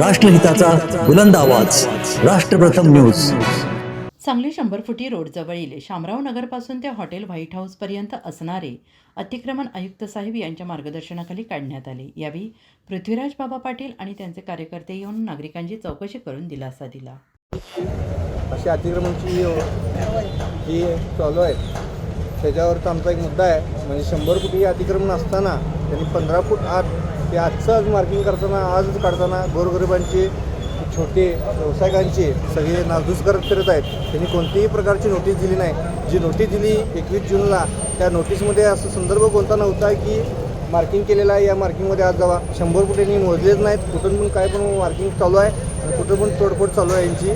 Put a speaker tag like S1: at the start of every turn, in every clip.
S1: राष्ट्रहिताचा बुलंद आवाज. राष्ट्रप्रथम न्यूज.
S2: सांगली शंभर फुटी रोडजवळील शामराव नगरपासून ते हॉटेल व्हाईट हाऊसपर्यंत असणारे अतिक्रमण आयुक्त साहेब यांच्या मार्गदर्शनाखाली काढण्यात आले. यावेळी पृथ्वीराज बाबा पाटील आणि त्यांचे कार्यकर्ते येऊन नागरिकांची चौकशी करून दिलासा दिला.
S3: अशी अतिक्रमणची ही चालू आहे त्याच्यावरचा आमचा एक मुद्दा आहे. म्हणजे शंभर फुटी अतिक्रमण असताना त्यांनी पंधरा फूट आत ते आजचं आज मार्किंग करताना आजच काढताना गोरगरिबांचे छोटे व्यावसायिकांचे सगळे नासधूस करत फिरत आहेत. त्यांनी कोणतीही प्रकारची नोटीस दिली नाही. जी नोटीस दिली एकवीस जूनला त्या नोटीसमध्ये असं संदर्भ कोणता नव्हता की मार्किंग केलेलं आहे या मार्किंगमध्ये आज जावा. शंभर कुठेनी मोजलेच नाहीत. कुठून पण काय पण मार्किंग चालू आहे आणि कुठं पण तोडफोड चालू आहे यांची.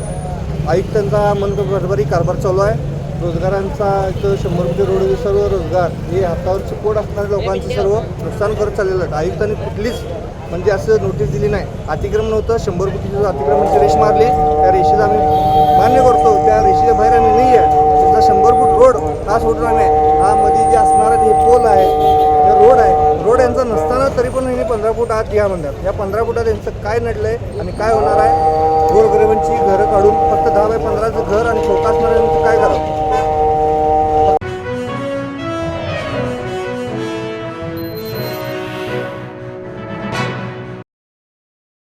S3: आयुक्तांचा मन भरभरी कारभार चालू आहे. रोजगारांचा इथं शंभर कोटी रोड सर्व रोजगार हे हातावर सपोर्ट असणाऱ्या लोकांचं सर्व नुकसान करत चाललेलं आहे आयुक्तांनी कुठलीच म्हणजे असं नोटीस दिली नाही. अतिक्रमण होतं शंभर रुपये जो अतिक्रमणची रेष मारली. त्या रेषेला आम्ही मान्य करतो त्या रेषेच्या बाहेर आम्ही नाही आहे. त्याचा शंभर फूट रोड हा सोडला नाही. हा मध्ये जे असणारा हे पोल आहे हे रोड आहे रोड यांचा नसताना तरी पण यांनी पंधरा फूट आत या म्हणतात. या पंधरा फुटात यांचं काय नडलं आहे आणि काय होणार आहे? गोरगरिबांची घरं काढून फक्त दहा बाय पंधराचं घर